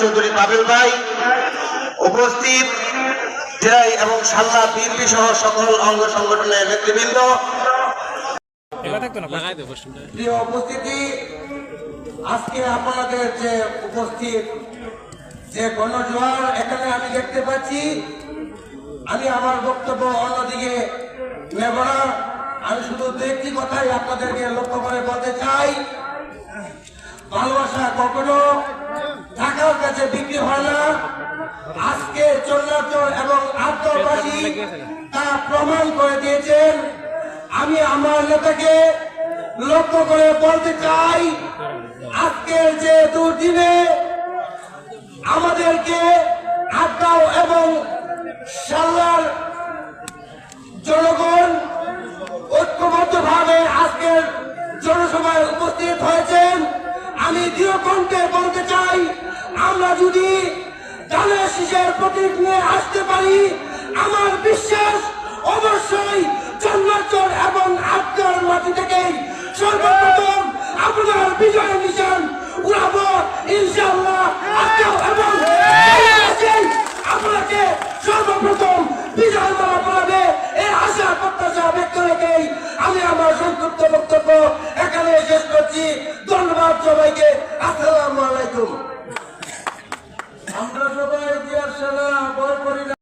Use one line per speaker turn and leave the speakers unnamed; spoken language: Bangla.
চৌধুরী ভাই উপস্থিত। এবং সকল অঙ্গ
উপস্থিতি, আজকে আপনাদের যে উপস্থিত যে গণজোয়ার, এখানে আমি দেখতে পাচ্ছি, আমি আমার বক্তব্য অন্যদিকে নেব না। আমি শুধু একটি কথাই আপনাদেরকে লক্ষ্য করে বলতে চাই। ভালোবাসা কখনো কাছে বিক্রি হয় না। আজকে চন্দ্রাচর এবং আত্মবাসী তা প্রমাণ করে দিয়েছেন। আমি আমার নেতাকে লক্ষ্য করে বলতে চাই, আজকের যে দুদিনে আমাদেরকে আটকাও এবং সাল্লার জনগণ ঐক্যবদ্ধ ভাবে আজকের জনসভায় উপস্থিত হয়েছেন। আমি দৃঢ়কণ্ঠে বলতে চাই আমরা যদি ধানের শীষের প্রতীক নিয়ে আসতে পারি, আমার বিশ্বাস অবশ্যই চন্দ্রাচর এবং আপনার মাটি থেকেই সর্বপ্রথম আপনার বিজয় নিশান nosotros lo